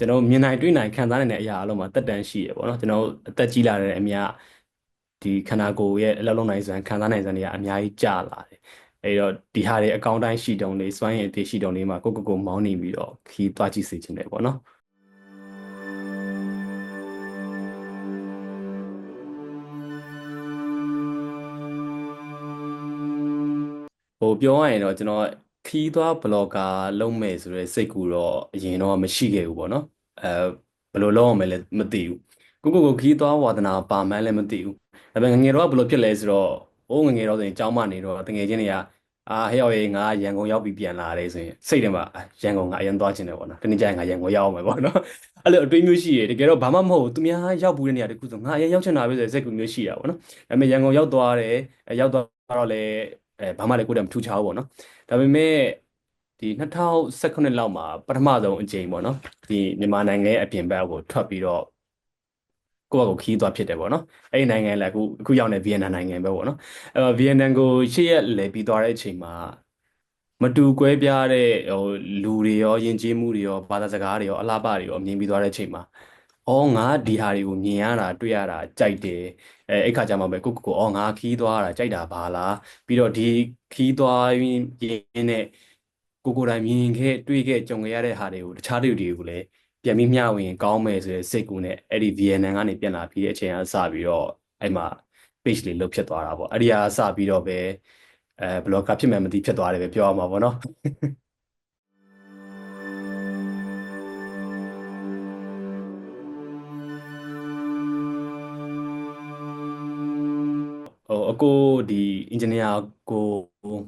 ကျွန်တော်မြင်နိုင်တွေ့နိုင်ခံစားနိုင်တဲ့အရာအလုံးမှာတက်တန်ရှိရပေါ့နော်ကျွန်တော်အသက်ကြီးလာတဲ့အမြဒီခန္ဓာကိုယ်ရဲ့အလုံးလုံးနိုင်စွမ်းခံစားနိုင်စွမ်းတွေကအများကြီးကျလာတယ်အဲ့တော့ဒီဟာတွေအကောင့်တိုင်းရှိတုံးလေးစွမ်းရည်အသေးရှိတုံးလေးမှာကိုကိုကိုမောင်းနေပြီးတော့ခီးသွားကြည့်စေချင်တယ်ပေါ့နော်ဟိုပြောရရင်တော့ကျွန်တော် ခီးသွားဘလော့ဂါလုပ်မယ်ဆိုတဲ့စိတ်ကူတော့အရင်တော့မရှိခဲ့ဘူးပေါ့နော်အဲဘယ်လိုလုပ်အောင်မလဲမသိဘူးကိုကိုကိုခီးသွားဝါသနာပါမှန်းလည်းမသိဘူးဒါပေမဲ့ငငယ်တော့ဘယ်လိုဖြစ်လဲဆိုတော့ဟိုငငယ်တော့ဆိုရင်ကျောင်းမနေတော့တငယ်ချင်းတွေကအာဟဲ့ရောက်ရေးငါရန်ကုန်ရောက်ပြီးပြန်လာတယ်ဆိုရင်စိတ်ထဲမှာရန်ကုန်ငါအရင်သွားချင်တယ်ပေါ့နော်တနေ့ကျရင်ငါရန်ကုန်ရောက်အောင်မယ်ပေါ့နော်အဲ့လိုအတွေးမျိုးရှိရတကယ်တော့ဘာမှမဟုတ်ဘူးသူများရောက်ဘူးတဲ့နေရာတခုဆိုငါအရင်ရောက်ချင်တာပဲဆိုတဲ့စိတ်ကူမျိုးရှိတာပေါ့နော်ဒါပေမဲ့ရန်ကုန်ရောက်သွားတယ်ရောက်သွားတော့လည်း အဲဘာမှလည်းကိုယ်တည်းမထူးခြားဘူးပေါ့နော်ဒါပေမဲ့ဒီ2019လောက်မှာပထမဆုံးအကြိမ်ပေါ့နော်ဒီမြန်မာနိုင်ငံရဲ့အပြင်ဘက်ကိုထွက်ပြီးတော့ကိုယ့်ဘက်ကိုခီးသွားဖြစ်တယ်ပေါ့နော်အဲ့ဒီနိုင်ငံလည်းအခုအခုရောက်နေဗီယက်နမ်နိုင်ငံပဲပေါ့နော်အဲ့တော့ဗီယက်နမ်ကိုရှေ့ရက်လဲပြီးသွားတဲ့အချိန်မှာမတူကွဲပြားတဲ့ဟိုလူတွေရောယဉ်ကျေးမှုတွေရောဘာသာစကားတွေရောအလားပါတွေရောမြင်ပြီးသွားတဲ့အချိန်မှာ အော်ငါဒီဟာတွေကိုမြင်ရတာတွေ့ရတာကြိုက်တယ်အဲအဲ့ခါကျမှပဲကိုကိုကိုအော်ငါခီးသွားတာကြိုက်တာဘာလားပြီးတော့ဒီခီးသွားရင်းနဲ့ကိုကိုတိုင်းမြင်ခဲ့တွေ့ခဲ့ကြုံခဲ့ရတဲ့ဟာတွေကိုတခြားတွေကိုလည်းပြန်ပြီးမျှဝေရင်ကောင်းမယ်ဆိုတဲ့စိတ်ကူးနဲ့အဲ့ဒီ VNN ကနေပြန်လာပြီးတဲ့အချိန်ကစပြီးတော့အဲ့မှာ page လေးလုတ်ဖြစ်သွားတာပေါ့အဲ့ဒီဟာစပြီးတော့ပဲအဲ blogger ဖြစ်မှမသိဖြစ်သွားတယ်ပဲပြောရမှာပေါ့နော် ကိုဒီ engineer ကို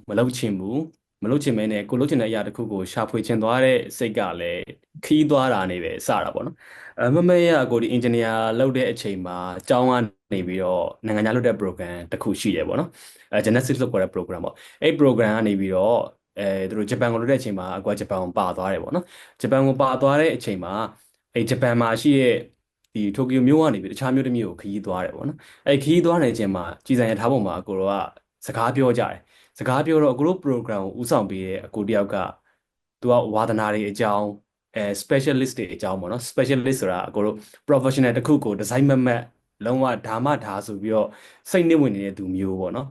မလုပ်ချင်ဘူးမလုပ်ချင်မဲနဲ့ကိုလုပ်ချင်တဲ့အရာတစ်ခုကိုရှာဖွေချင်သွားတဲ့စိတ်ကလည်းခီးသွားတာနေပဲစတာပေါ့နော်အဲမမေရကိုဒီ engineer လုပ်တဲ့အချိန်မှာအကြောင်းကနေပြီးတော့နိုင်ငံခြားလုပ်တဲ့ program တစ်ခုရှိတယ်ပေါ့နော်အဲ Genesis လို့ခေါ်တဲ့ program ပေါ့အဲ့ program ကနေပြီးတော့အဲသူတို့ဂျပန်ကိုလုပ်တဲ့အချိန်မှာအကွာဂျပန်ကိုပါသွားတယ်ပေါ့နော်ဂျပန်ကိုပါသွားတဲ့အချိန်မှာအဲဂျပန်မှာရှိတဲ့ ဒီတိုကျိုမြို့ကနေပြီးတခြားမြို့တစ်မြို့ကိုခရီးသွားတယ်ပေါ့နော်အဲခရီးသွားနေခြင်းမှာကြည်စံရထားပုံမှာကိုတော့ကစကားပြောကြတယ်စကားပြောတော့အခုတို့ program ကိုဦးဆောင်ပေးတဲ့အကိုတယောက်ကသူကဝါသနာတွေအကြောင်းအဲ specialist တွေအကြောင်းပေါ့နော် specialist ဆိုတာအကိုတို့ professional တစ်ခုကို design မမတ်လုံးဝဓာမဓာဆိုပြီးတော့စိတ်နစ်ဝင်နေတဲ့သူမျိုးပေါ့နော်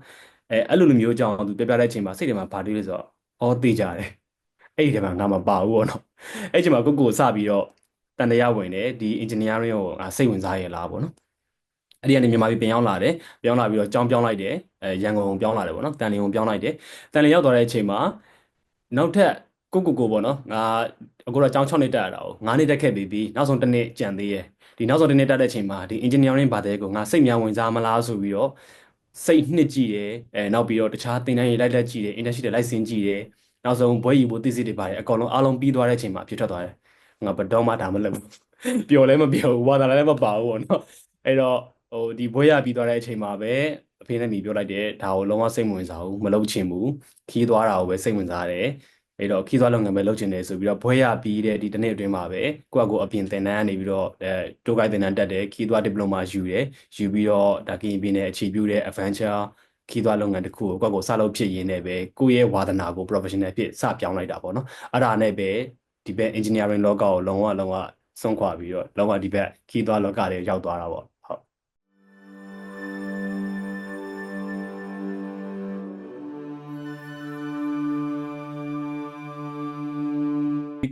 အဲအဲ့လိုလိုမျိုးအကြောင်းသူပြပြတဲ့အချိန်မှာစိတ်ထဲမှာဘာတွေလဲဆိုတော့အော်သိကြတယ်အဲ့ဒီထဲမှာငါမပါဘူးပေါ့နော်အဲ့ဒီအချိန်မှာကိုကိုစပြီးတော့ တန်တရားဝင်တယ်ဒီ engineering ကိုစိတ်ဝင်စားရလားပေါ့နော်အဲ့ဒီကနေမြန်မာပြည်ပြန်ရောက်လာတယ်ပြန်ရောက်လာပြီးတော့ကြောင်းပြောင်းလိုက်တယ်အဲရန်ကုန်ပြောင်းလာတယ်ပေါ့နော်တန်လင်းကိုပြောင်းလိုက်တယ်တန်လင်းရောက်သွားတဲ့အချိန်မှာနောက်ထပ်ကိုကိုကိုပေါ့နော်ငါအခုတော့ကျောင်း6နှစ်တက်ရတာကို9နှစ်တက်ခဲ့ပြီးပြီးနောက်ဆုံးတစ်နှစ်ကြံသေးရဲ့ဒီနောက်ဆုံးတစ်နှစ်တက်တဲ့အချိန်မှာဒီ engineering ဘာတဲ့ကိုငါစိတ်များဝင်စားမလားဆိုပြီးတော့စိတ်နှစ်ကြည့်တယ်အဲနောက်ပြီးတော့တခြားသင်တန်းရေးလိုက်လက်ကြည့်တယ် industry တွေလိုက်စင်းကြည့်တယ်နောက်ဆုံးဘွဲရီဘိုသိစိတွေပါတယ်အကောင်လုံးအားလုံးပြီးသွားတဲ့အချိန်မှာဖြစ်ထွက်သွားတယ် ငါဘယ်တော့မှဒါမလုပ်ဘူးပျော်လည်းမပျော်ဘူးဝါသာလည်းမပါဘူးပေါ့နော်အဲ့တော့ဟိုဒီဘွဲရပြီးသွားတဲ့အချိန်မှာပဲအဖေနဲ့မိပြောလိုက်တယ်ဒါကိုလုံးဝစိတ်ဝင်စားဘူးမလုပ်ချင်ဘူးခီးသွားတာကိုပဲစိတ်ဝင်စားတယ်အဲ့တော့ခီးသွားလုပ်ငန်းပဲလုပ်ချင်တယ်ဆိုပြီးတော့ဘွဲရပြီးတဲ့ဒီတစ်နှစ်အတွင်းမှာပဲကိုယ့်အကိုအပြင်သင်တန်းကနေပြီးတော့အဲတိုးကိုင်းသင်တန်းတက်တယ်ခီးသွားဒီပလိုမာယူတယ်ယူပြီးတော့ဒါကရင်ပြည်နယ်အခြေပြုတဲ့ adventure ခီးသွားလုပ်ငန်းတစ်ခုကိုကိုယ့်ကိုစလုပ်ဖြစ်ရင်းနဲ့ပဲကိုယ့်ရဲ့ဝါသနာကို professional ဖြစ်စပြောင်းလိုက်တာပေါ့နော်အဲ့ဒါနဲ့ပဲ ဒီဘက် engineering လောကကိုလုံးဝလုံးဝဆုံးခွာပြီးတော့လုံးဝဒီဘက်ခီးသွားလောကတွေရောက်သွားတာပေါ့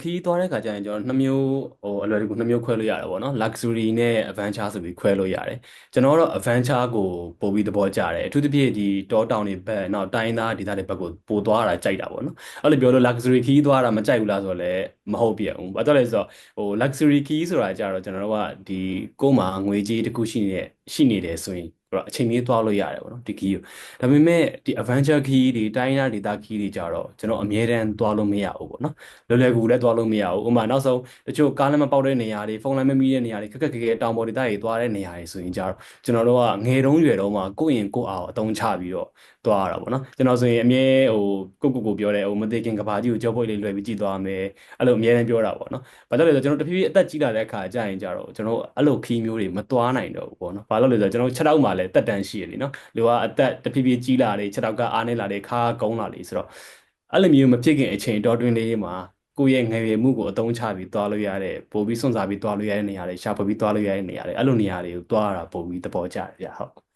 ခီးသွားတဲ့ခါကျရင်ကျွန်တော်နှစ်မျိုးဟိုအလွယ်တကူနှစ်မျိုးခွဲလို့ရတယ်ပေါ့နော် luxury နဲ့ adventure ဆိုပြီးခွဲလို့ရတယ်ကျွန်တော်ကတော့ adventure ကိုပို့ပြီးသဘောကျတယ်အထူးသဖြင့်ဒီတောတောင်တွေဘက်နောက်တိုင်းသားဒေသတွေဘက်ကိုပို့သွားတာကြိုက်တာပေါ့နော်အဲ့လိုပြောလို့ luxury ခီးသွားတာမကြိုက်ဘူးလားဆိုတော့လည်းမဟုတ်ပြဘူးဘာကြောင့်လဲဆိုတော့ဟို luxury key ဆိုတာကြတော့ကျွန်တော်တို့ကဒီကိုယ်မှာငွေကြေးတစ်ခုရှိနေရှိနေတယ်ဆိုရင် တော့အချိန်မီသွားလို့ရတယ်ပေါ့နော်ဒီ key ကိုဒါပေမဲ့ဒီ adventure key တွေတိုင်းရဒေတာ key တွေကြတော့ကျွန်တော်အမြဲတမ်းသွားလို့မရဘူးပေါ့နော်လွယ်လွယ်ကူကူလည်းသွားလို့မရဘူးဥပမာနောက်ဆုံးတချို့ကားလည်းမပေါက်တဲ့နေရာတွေဖုန်းလည်းမမီးတဲ့နေရာတွေခက်ခက်ခဲခဲတောင်ပေါ်ဒေတာတွေသွားတဲ့နေရာတွေဆိုရင်ကြတော့ကျွန်တော်တို့ကငယ်တုန်းရွယ်တုန်းမှာကိုယ့်ရင်ကိုယ့်အားအသုံးချပြီးတော့သွားရတာပေါ့နော်ကျွန်တော်ဆိုရင်အမြဲဟိုကိုကိုကိုပြောတယ်ဟိုမသိခင်ကဘာကြီးကိုကြောပွိတ်လေးလွယ်ပြီးကြည့်သွားမယ်အဲ့လိုအမြဲတမ်းပြောတာပေါ့နော်ဘာကြောင့်လဲဆိုတော့ကျွန်တော်တဖြည်းဖြည်းအသက်ကြီးလာတဲ့အခါကြာရင်ကြတော့ကျွန်တော်အဲ့လိုခီးမျိုးတွေမသွားနိုင်တော့ဘူးပေါ့နော်ဘာလို့လဲဆိုတော့ကျွန်တော်6တောက်မှလည်းတက်တန်ရှိရလေနော်လူကအသက်တဖြည်းဖြည်းကြီးလာတယ်6တောက်ကအားနေလာတယ်ခါကုန်းလာလေဆိုတော့အဲ့လိုမျိုးမဖြစ်ခင်အချိန်တော်တွင်လေးမှာကိုယ့်ရဲ့ငယ်ရွယ်မှုကိုအသုံးချပြီးသွားလို့ရတဲ့ပို့ပြီးစွန့်စားပြီးသွားလို့ရတဲ့နေရာတွေရှာဖွေပြီးသွားလို့ရတဲ့နေရာတွေအဲ့လိုနေရာတွေကိုသွားရတာပို့ပြီးသဘောကျတယ်ဗျဟုတ်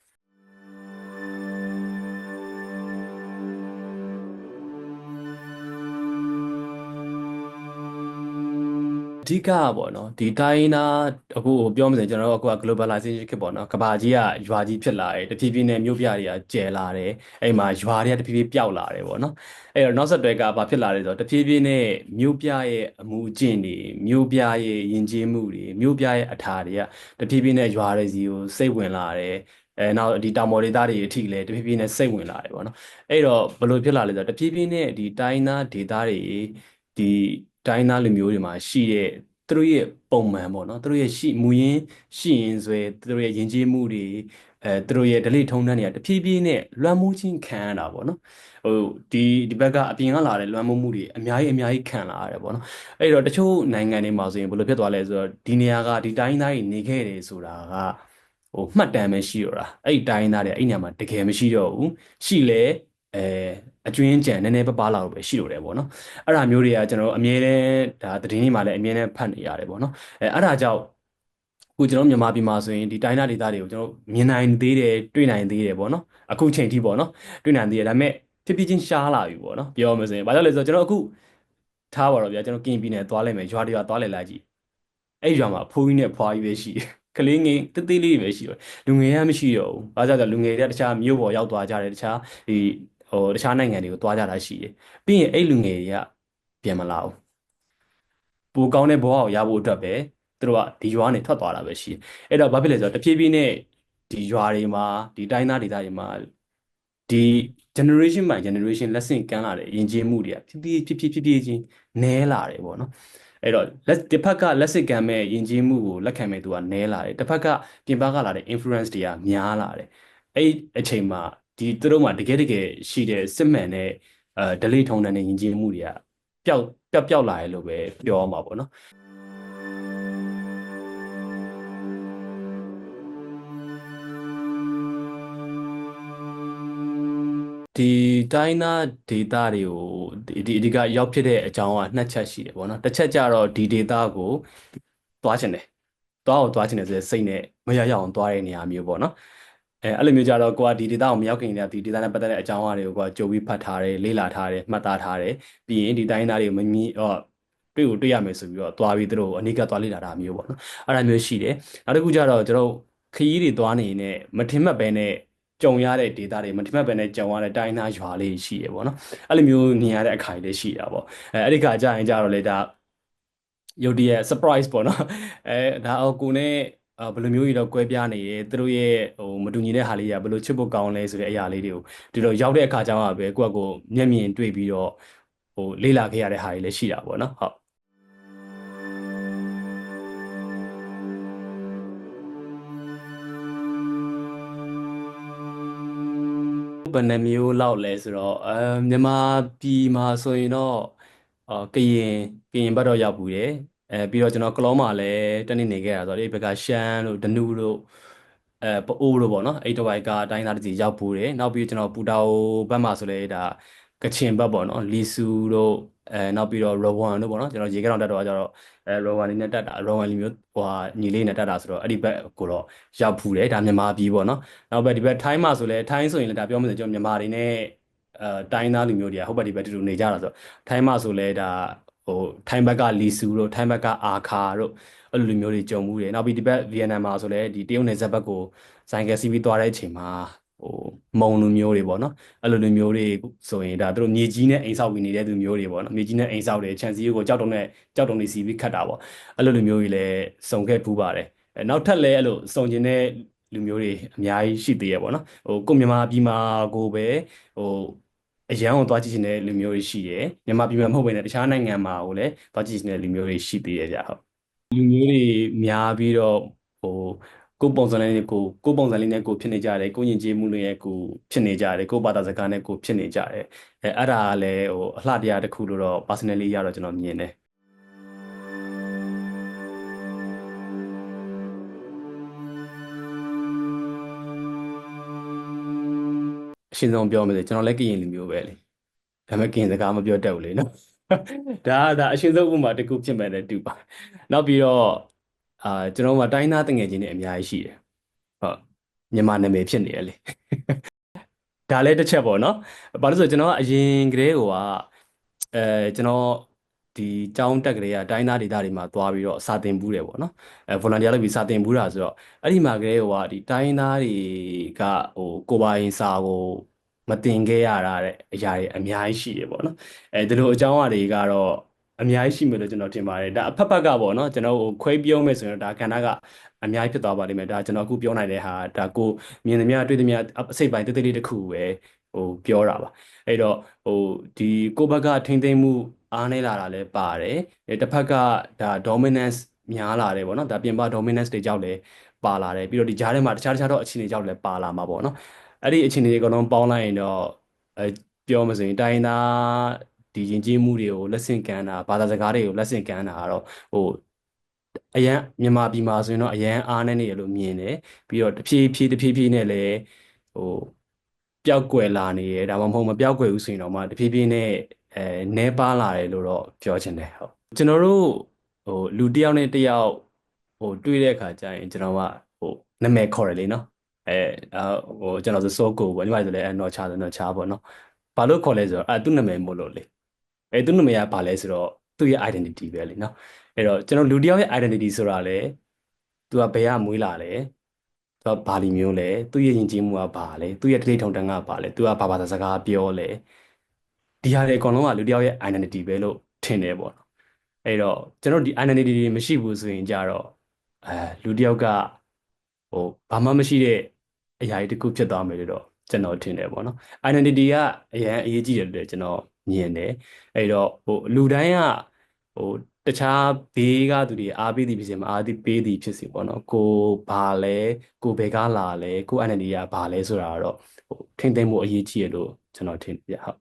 အဓိကပေါ့နော်ဒီတိုင်းနာအခုပြောမှဆိုရင်ကျွန်တော်တို့အခုက globalization ဖြစ်ပေါ့နော်ကမ္ဘာကြီးကရွာကြီးဖြစ်လာတယ်တဖြည်းဖြည်းနဲ့မြို့ပြတွေကကျယ်လာတယ်အဲ့မှာရွာတွေကတဖြည်းဖြည်းပျောက်လာတယ်ပေါ့နော်အဲ့တော့နောက်ဆက်တွဲကဘာဖြစ်လာလဲဆိုတော့တဖြည်းဖြည်းနဲ့မြို့ပြရဲ့အမူအကျင့်တွေမြို့ပြရဲ့ယဉ်ကျေးမှုတွေမြို့ပြရဲ့အထာတွေကတဖြည်းဖြည်းနဲ့ရွာတွေစီကိုစိတ်ဝင်လာတယ်အဲနောက်ဒီတောင်ပေါ်ဒေသတွေအထိလည်းတဖြည်းဖြည်းနဲ့စိတ်ဝင်လာတယ်ပေါ့နော်အဲ့တော့ဘယ်လိုဖြစ်လာလဲဆိုတော့တဖြည်းဖြည်းနဲ့ဒီတိုင်းသားဒေသတွေဒီ တိုင်းသားလူမျိုးတွေမှာရှိတဲ့သူတို့ရဲ့ပုံမှန်ပေါ့နော်သူတို့ရဲ့ရှိမူရင်းရှိရင်းဆွဲသူတို့ရဲ့ယဉ်ကျေးမှုတွေအဲသူတို့ရဲ့ဓလေ့ထုံးတမ်းတွေကတဖြည်းဖြည်းနဲ့လွှမ်းမိုးခြင်းခံရတာပေါ့နော်ဟိုဒီဒီဘက်ကအပြင်ကလာတဲ့လွှမ်းမိုးမှုတွေအများကြီးအများကြီးခံလာရတယ်ပေါ့နော်အဲ့တော့တချို့နိုင်ငံတွေမှာဆိုရင်ဘယ်လိုဖြစ်သွားလဲဆိုတော့ဒီနေရာကဒီတိုင်းသားတွေနေခဲ့တယ်ဆိုတာကဟိုမှတ်တမ်းပဲရှိတော့တာအဲ့ဒီတိုင်းသားတွေအဲ့ညမှာတကယ်မရှိတော့ဘူးရှိလဲအဲ အကျွင်းကြံနည်းနည်းပါးပါးလာတော့ပဲရှိလို့တယ်ပေါ့နော်အဲ့ဒါမျိုးတွေကကျွန်တော်တို့အမြဲတမ်းဒါသတင်းတွေမှာလည်းအမြဲတမ်းဖတ်နေရတယ်ပေါ့နော်အဲအဲ့ဒါကြောင့်အခုကျွန်တော်မြန်မာပြည်မှာဆိုရင်ဒီတိုင်းသားဒေသတွေကိုကျွန်တော်မြင်နိုင်သေးတယ်တွေ့နိုင်သေးတယ်ပေါ့နော်အခုချိန်ထိပေါ့နော်တွေ့နိုင်သေးတယ်ဒါပေမဲ့ဖြစ်ဖြစ်ချင်းရှားလာပြီပေါ့နော်ပြောမှဆိုရင်ဘာလို့လဲဆိုတော့ကျွန်တော်အခုထားပါတော့ဗျာကျွန်တော်ကင်ပြည်နယ်သွားလိုက်မယ်ရွာတရွာသွားလိုက်လိုက်ကြည့်အဲ့ရွာမှာအဖိုးကြီးနဲ့ဖွားကြီးပဲရှိတယ်ကလေးငယ်တသေးလေးပဲရှိတယ်လူငယ်ကမရှိတော့ဘူး။ဘာကြောင့်လဲလူငယ်တွေကတခြားမြို့ပေါ်ရောက်သွားကြတယ်တခြားဒီ ဟိုတခြားနိုင်ငံတွေကိုသွားကြတာရှိတယ်။ပြီးရင်အဲ့လူငယ်တွေကပြန်မလာဘူး။ပိုကောင်းတဲ့ဘဝကိုရဖို့အတွက်ပဲသူတို့ကဒီရွာနဲ့ထွက်သွားတာပဲရှိတယ်။အဲ့တော့ဘာဖြစ်လဲဆိုတော့တဖြည်းဖြည်းနဲ့ဒီရွာတွေမှာဒီတိုင်းသားဒေသတွေမှာဒီ generation by generation lesson ကမ်းလာတဲ့ယဉ်ကျေးမှုတွေကဖြည်းဖြည်းဖြည်းဖြည်းဖြည်းဖြည်းချင်းနည်းလာတယ်ပေါ့နော်။အဲ့တော့လက်တစ်ဖက်ကလက်စစ်ကမ်းမဲ့ယဉ်ကျေးမှုကိုလက်ခံမဲ့သူကနည်းလာတယ်တစ်ဖက်ကပြင်ပကလာတဲ့ influence တွေကများလာတယ်အဲ့အချိန်မှာ ဒီသူတို့မှာတကယ်တကယ်ရှိတဲ့စစ်မှန်တဲ့အဲ delay ထုံးတဲ့ယဉ်ကျေးမှုတွေကပျောက်ပျောက်ပျောက်လာရလို့ပဲပြောရမှာပေါ့နော်ဒီတိုင်းသားဒေတာတွေကိုဒီအဓိကရောက်ဖြစ်တဲ့အကြောင်းကနှစ်ချက်ရှိတယ်ပေါ့နော်တစ်ချက်ကြတော့ဒီဒေတာကိုသွားချင်တယ်သွားအောင်သွားချင်တယ်ဆိုတဲ့စိတ်နဲ့မရရအောင်သွားတဲ့နေရာမျိုးပေါ့နော် အဲအဲ့လိုမျိုးကြတော့ကိုကဒီဒေတာကိုမရောက်ခင်တည်းကဒီဒေတာနဲ့ပတ်သက်တဲ့အကြောင်းအရာတွေကိုကိုကကြိုပြီးဖတ်ထားတယ်လေ့လာထားတယ်မှတ်သားထားတယ်ပြီးရင်ဒီတိုင်းသားတွေကိုမမြင်ဟောတွေ့ကိုတွေ့ရမယ်ဆိုပြီးတော့သွားပြီးသူတို့အနိကသွားလေ့လာတာမျိုးပေါ့နော်အဲ့ဒါမျိုးရှိတယ်နောက်တစ်ခုကြတော့ကျွန်တော်ခရီးတွေသွားနေနေမထင်မှတ်ပဲနဲ့ကြုံရတဲ့ data တွေမထင်မှတ်ပဲနဲ့ကြုံရတဲ့တိုင်းသားရွာလေးရှိရပေါ့နော်အဲ့လိုမျိုးမြင်ရတဲ့အခါလေးရှိတာပေါ့အဲအဲ့ဒီခါကျရင်ကြတော့လေဒါယုတ်တရဲ့ surprise ပေါ့နော်အဲဒါအော်ကိုနဲ့အာ ဘယ်လိုမျိုးကြီးတော့ကွဲပြားနေရဲသူတို့ရဲ့ဟိုမတူညီတဲ့ဟာလေးကဘယ်လိုချစ်ဖို့ကောင်းလဲဆိုတဲ့အရာလေးတွေကိုဒီလိုရောက်တဲ့အခါကျမှပဲကိုယ့်ကိုမျက်မြင်တွေ့ပြီးတော့ဟိုလေ့လာခဲ့ရတဲ့ဟာတွေလည်းရှိတာပေါ့နော်ဟုတ်ဘယ်နှမျိုးလောက်လဲဆိုတော့အဲမြန်မာပြည်မှာဆိုရင်တော့အာကရင်ကရင်ဘက်တော့ရောက်ဘူးတယ် အဲပြီးတော့ကျွန်တော်ကလောမှာလည်းတနေ့နေခဲ့ရဆိုတော့ဒီဘက်ကရှမ်းတို့ဒနုတို့အဲပအိုးတို့ပေါ့နော်အဲ့တဝိုက်ကတိုင်းသားတကြီးရောက်ဘူးတယ်နောက်ပြီးကျွန်တော်ပူတာအိုဘက်မှာဆိုလဲဒါကချင်ဘက်ပေါ့နော်လီဆူတို့အဲနောက်ပြီးတော့ရဝမ်တို့ပေါ့နော်ကျွန်တော်ရေခဲတောင်တက်တော့ကျတော့အဲရဝမ်လေးနဲ့တက်တာရဝမ်လေးမျိုးဟိုဟာညီလေးနဲ့တက်တာဆိုတော့အဲ့ဒီဘက်ကိုတော့ရောက်ဖူးတယ်ဒါမြန်မာပြည်ပေါ့နော်နောက်ဘက်ဒီဘက်ထိုင်းမှာဆိုလဲထိုင်းဆိုရင်လည်းဒါပြောမှဆိုကျွန်တော်မြန်မာတွေနဲ့အဲတိုင်းသားလူမျိုးတွေကဟုတ်ဘက်ဒီဘက်တူတူနေကြတာဆိုတော့ထိုင်းမှာဆိုလဲဒါ ဟိုထိုင်းဘက်ကလီဆူတို့ထိုင်းဘက်ကအာခါတို့အဲ့လိုလူမျိုးတွေကြုံမှုတယ်နောက်ပြီးဒီဘက်ဗီယက်နမ်မှာဆိုလဲဒီတရုတ်နယ်စပ်ဘက်ကိုဆိုင်ကယ်စီးပြီးသွားတဲ့အချိန်မှာဟိုမုံလူမျိုးတွေပေါ့နော်အဲ့လိုလူမျိုးတွေဆိုရင်ဒါသူတို့မြေကြီးနဲ့အိမ်ဆောက်ပြီးနေတဲ့လူမျိုးတွေပေါ့နော်မြေကြီးနဲ့အိမ်ဆောက်တယ်ခြံစည်းရိုးကိုကြောက်တုံးနဲ့ကြောက်တုံးတွေစီးပြီးခတ်တာပေါ့အဲ့လိုလူမျိုးတွေလည်းစုံခဲ့ပူးပါတယ်အဲနောက်ထပ်လည်းအဲ့လိုစုံကျင်တဲ့လူမျိုးတွေအများကြီးရှိသေးရပေါ့နော်ဟိုကိုမြန်မာပြည်မှာကိုပဲဟို အရန်ကိုသွားကြည့်နေတဲ့လူမျိုးတွေရှိတယ်မြန်မာပြည်မှာမဟုတ်ဘဲနဲ့တခြားနိုင်ငံမှာကိုလည်းသွားကြည့်နေတဲ့လူမျိုးတွေရှိသေးရကြဟုတ်လူမျိုးတွေများပြီးတော့ဟိုကိုယ်ပုံစံလေးနဲ့ကိုကိုယ်ပုံစံလေးနဲ့ကိုဖြစ်နေကြတယ်ကိုယဉ်ကျေးမှုလေးနဲ့ကိုဖြစ်နေကြတယ်ကိုဘာသာစကားနဲ့ကိုဖြစ်နေကြတယ်အဲအဲ့ဒါကလည်းဟိုအလှတရားတစ်ခုလို့တော့ personally ရတော့ကျွန်တော်မြင်တယ် အရှင်းဆုံးပြောမယ်ဆိုကျွန်တော်လည်းကရင်လူမျိုးပဲလေဒါပေမဲ့ကရင်စကားမပြောတတ်ဘူးလေနော်ဒါကဒါအရှင်ဆုံးဥပမာတစ်ခုဖြစ်မဲ့တဲ့တူပါနောက်ပြီးတော့အာကျွန်တော်ကတိုင်းသားတငယ်ချင်းတွေအများကြီးရှိတယ်ဟုတ်မြန်မာနာမည်ဖြစ်နေရလေဒါလည်းတစ်ချက်ပေါ့နော်ဘာလို့လဲဆိုတော့ကျွန်တော်ကအရင်ကတည်းကအဲကျွန်တော် ဒီကျောင်းတက်ကလေးကတိုင်းသားဒေသတွေမှာသွားပြီးတော့စာသင်ဘူးတယ်ပေါ့နော်အဲ volunteer လုပ်ပြီးစာသင်ဘူးတာဆိုတော့အဲ့ဒီမှာကလေးကဒီတိုင်းသားတွေကဟိုကိုပိုင်စာကိုမတင်ခဲ့ရတာတဲ့အရာတွေအများကြီးရှိတယ်ပေါ့နော်အဲဒီလိုအကြောင်းအရာတွေကတော့အများကြီးရှိမယ်လို့ကျွန်တော်ထင်ပါတယ်ဒါအဖက်ဖက်ကပေါ့နော်ကျွန်တော်ဟိုခွဲပြောမယ်ဆိုရင်ဒါကဏ္ဍကအများကြီးဖြစ်သွားပါလိမ့်မယ်ဒါကျွန်တော်အခုပြောနိုင်တဲ့ဟာဒါကိုမြင်သမျှတွေ့သမျှအစိတ်ပိုင်းတိတိလေးတစ်ခုပဲ ဟိုပြောတာပါအဲ့တော့ဟိုဒီကိုဘက်ကထိမ့်သိမ့်မှုအားနည်းလာတာလည်းပါတယ်တစ်ဖက်ကဒါ dominance များလာတယ်ပေါ့နော်ဒါပြင်ပ dominance တွေကြောင့်လည်းပါလာတယ်ပြီးတော့ဒီကြားထဲမှာတခြားတခြားတော့အခြေအနေကြောင့်လည်းပါလာမှာပေါ့နော်အဲ့ဒီအခြေအနေတွေအကုန်လုံးပေါင်းလိုက်ရင်တော့အဲပြောမစရင်တိုင်းသားဒီယဉ်ကျေးမှုတွေကိုလက်ဆင့်ကမ်းတာဘာသာစကားတွေကိုလက်ဆင့်ကမ်းတာကတော့ဟိုအရန်မြန်မာပြည်မှာဆိုရင်တော့အရန်အားနေနေရလို့မြင်တယ်ပြီးတော့တဖြည်းဖြည်းတဖြည်းဖြည်းနဲ့လည်းဟို ပျောက်ကွယ်လာနေရဒါမှမဟုတ်မပျောက်ကွယ်ဘူးဆိုရင်တော့မှတဖြည်းဖြည်းနဲ့အဲနဲပါလာတယ်လို့တော့ပြောချင်တယ်ဟုတ်ကျွန်တော်တို့ဟိုလူတစ်ယောက်နဲ့တစ်ယောက်ဟိုတွေ့တဲ့အခါကျရင်ကျွန်တော်ကဟိုနာမည်ခေါ်တယ်လေနော်အဲဟိုကျွန်တော်ဆိုစောကိုပေါ့ညီမဆိုလည်းအနော်ချာနော်ချာပေါ့နော်ဘာလို့ခေါ်လဲဆိုတော့အဲသူ့နာမည်မို့လို့လေအဲသူ့နာမည်ကဘာလဲဆိုတော့သူ့ရဲ့ identity ပဲလေနော်အဲ့တော့ကျွန်တော်လူတစ်ယောက်ရဲ့ identity ဆိုတာလေသူကဘယ်ကမွေးလာလဲ သူကဘာလီမျိုးလဲသူ့ရဲ့ယဉ်ကျေးမှုကဘာလဲသူ့ရဲ့တတိထုံတန်းကဘာလဲသူကဘာဘာသာစကားပြောလဲဒီဟာတွေအကုန်လုံးကလူတစ်ယောက်ရဲ့ identity ပဲလို့ထင်တယ်ပေါ့နော်အဲ့တော့ကျွန်တော်ဒီ identity တွေမရှိဘူးဆိုရင်ကြတော့အဲလူတစ်ယောက်ကဟိုဘာမှမရှိတဲ့အရာတွေတခုဖြစ်သွားမယ်လို့တော့ကျွန်တော်ထင်တယ်ပေါ့နော် identity ကအရင်အရေးကြီးတယ်လို့ကျွန်တော်မြင်တယ်အဲ့တော့ဟိုလူတိုင်းကဟို တခြားဘေးကသူတွေအားပေးသည်ဖြစ်စေမအားသည်ပေးသည်ဖြစ်စေပေါ့နော်ကိုဘာလဲကိုဘယ်ကလာလဲကို identity ကဘာလဲဆိုတာတော့ဟိုထိမ့်သိမ့်မှုအရေးကြီးရလို့ကျွန်တော်ထင်ပြဟုတ်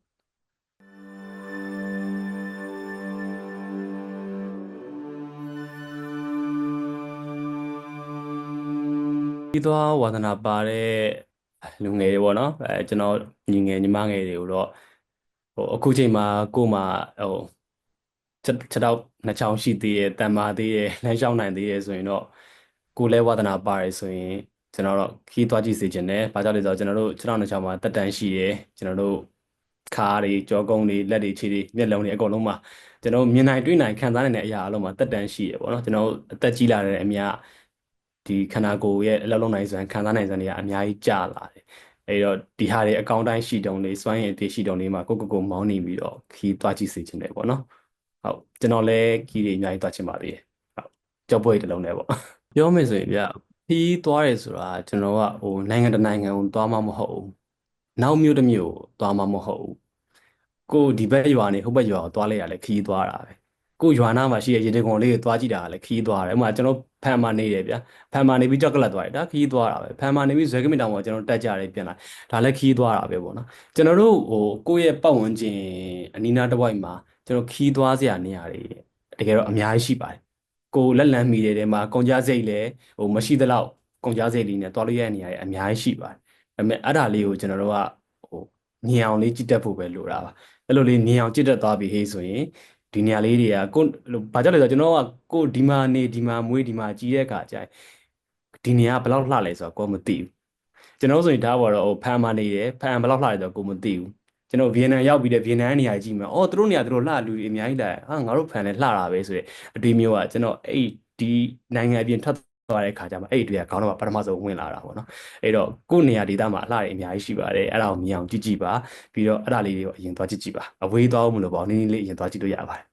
ပြီးသွားဝါသနာပါတဲ့လူငယ်တွေပေါ့နော်အဲကျွန်တော်ညီငယ်ညီမငယ်တွေကိုတော့ဟိုအခုချိန်မှာကို့မှာဟို ခြေထောက်နှစ်ချောင်းရှိသေးရဲ့တန်မာသေးရဲ့လမ်းလျှောက်နိုင်သေးရဲ့ဆိုရင်တော့ကိုလည်းဝါသနာပါတယ်ဆိုရင်ကျွန်တော်တော့ခီးသွားကြည့်စေချင်တယ်။ဘာကြောင့်လဲဆိုတော့ကျွန်တော်တို့ခြေထောက်နှစ်ချောင်းမှာတက်တန်းရှိရဲ့ကျွန်တော်တို့ခါးတွေကြောကုန်းတွေလက်တွေခြေတွေမျက်လုံးတွေအကုန်လုံးမှာကျွန်တော်မြင်နိုင်တွေ့နိုင်ခံစားနိုင်တဲ့အရာအလုံးမှာတက်တန်းရှိရဲ့ပေါ့နော်ကျွန်တော်အသက်ကြီးလာတဲ့အမြဒီခန္ဓာကိုယ်ရဲ့အလုံးလုံးနိုင်စွမ်းခံစားနိုင်စွမ်းတွေကအများကြီးကျလာတယ်အဲ့တော့ဒီဟာတွေအကောင့်တိုင်းရှိတုံးလေးစွမ်းရည်အသေးရှိတုံးလေးမှာကိုကိုကိုမောင်းနေပြီးတော့ခီးသွားကြည့်စေချင်တယ်ပေါ့နော် ဟုတ်ကျွန်တော်လည်းခီးတွေအများကြီးသွားချင်ပါသေးတယ်ဟုတ်ကြောက်ပွဲတစ်လုံးနဲ့ပေါ့ပြောမယ်ဆိုရင်ဗျခီးသွားတယ်ဆိုတာကျွန်တော်ကဟိုနိုင်ငံတနိုင်ငံကိုသွားမှမဟုတ်ဘူးနောက်မြို့တစ်မြို့သွားမှမဟုတ်ဘူးကိုဒီဘက်ရွာနေဟိုဘက်ရွာကိုသွားလိုက်ရလဲခီးသွားတာပဲကိုရွာနာမှာရှိတဲ့ရေတံခွန်လေးကိုသွားကြည့်တာလည်းခီးသွားတယ်ဥပမာကျွန်တော်ဖန်မာနေတယ်ဗျာဖန်မာနေပြီးကြောက်ကလတ်သွားတယ်ဒါခီးသွားတာပဲဖန်မာနေပြီးဇွဲကမီတောင်ပေါ်ကျွန်တော်တက်ကြတယ်ပြန်လာဒါလည်းခီးသွားတာပဲပေါ့နော်ကျွန်တော်တို့ဟိုကိုယ့်ရဲ့ပတ်ဝန်းကျင်အနီးနားတစ်ဝိုက်မှာ ကျွန်တော်ခီးသွားစရာနေရာတွေတကယ်တော့အများကြီးရှိပါတယ်ကိုလက်လန်းမိတဲ့တဲမှာကုန်ကြစိတ်လည်းဟိုမရှိသလောက်ကုန်ကြစိတ်လေးနဲ့သွားလို့ရတဲ့နေရာတွေအများကြီးရှိပါတယ်ဒါပေမဲ့အဲ့ဒါလေးကိုကျွန်တော်တို့ကဟိုညင်အောင်လေးကြည့်တတ်ဖို့ပဲလိုတာပါအဲ့လိုလေးညင်အောင်ကြည့်တတ်သွားပြီဟေးဆိုရင်ဒီနေရာလေးတွေကကိုဘာကြောင့်လဲဆိုတော့ကျွန်တော်ကကိုဒီမှာနေဒီမှာမွေးဒီမှာကြီးတဲ့အခါကျရင်ဒီနေရာဘယ်လောက်လှလဲဆိုတော့ကိုမသိဘူးကျွန်တော်ဆိုရင်ဒါပေါ်တော့ဟိုဖန်မာနေတယ်ဖန်ဘယ်လောက်လှလဲဆိုတော့ကိုမသိဘူး ကျွန်တော်ဗီယက်နမ်ရောက်ပြီးတဲ့ဗီယက်နမ်နေရာကြည့်မယ်အော်သူတို့နေရာသူတို့လှလူအများကြီးလာဟာငါတို့ဖန်လည်းလှတာပဲဆိုရအတွေ့မျိုးကကျွန်တော်အဲ့ဒီနိုင်ငံအပြင်ထွက်သွားတဲ့ခါကျမှအဲ့ဒီတွေကခေါင်းတော့ပထမဆုံးဝင်လာတာပေါ့နော်အဲ့တော့ကိုယ့်နေရာဒေသမှာအလှတွေအများကြီးရှိပါတယ်အဲ့ဒါကိုမြင်အောင်ကြည့်ကြည့်ပါပြီးတော့အဲ့ဒါလေးတွေကိုအရင်သွားကြည့်ကြည့်ပါအဝေးသွားမလို့ပေါ့နည်းနည်းလေးအရင်သွားကြည့်လို့ရပါတယ်